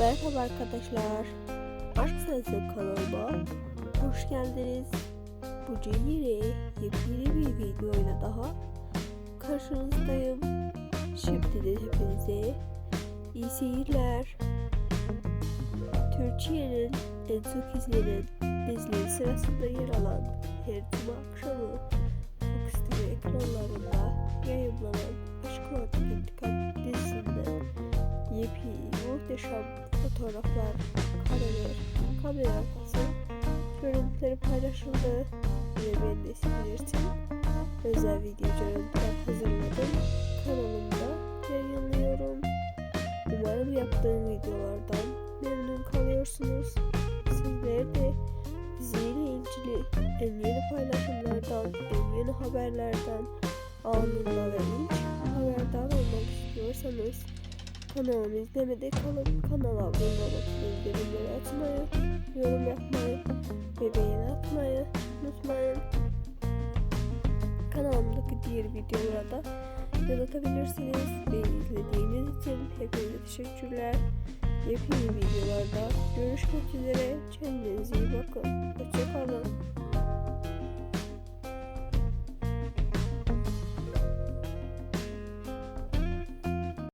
Merhaba arkadaşlar. Aşk Sensin kanalıma hoş geldiniz. Bugün yine yepyeni bir videoyla daha karşınızdayım. Şimdi de hepinize iyi seyirler. Türkiye'nin en çok izlenen dizileri sırasında yer alan her cuma akşamı Fox TV ekranlarında yayınlanan Aşk Olarak İntikam dizisinden yepyeni muhteşem fotoğraflar, kareler, kamera arkası görüntüleri paylaşıldı ve ben de sizler için özel video görüntüler hazırladım. Kanalımda yayınlıyorum. Umarım yaptığım videolardan memnun kalıyorsunuz. Sizler de diziyle ilgili en yeni paylaşımlardan, en yeni haberlerden anında ve ilk haberdar olmak istiyorsanız kanalımı izlemede kalıp kanala abone olup bildirimleri açmayı, yorum yapmayı ve beğeni atmayı unutmayın. Kanalımdaki diğer videolara da göz. Beni izlediğiniz için hepinize teşekkürler. Yepyeni videolarda görüşmek üzere. Kendinize iyi bakın. Hoşçakalın.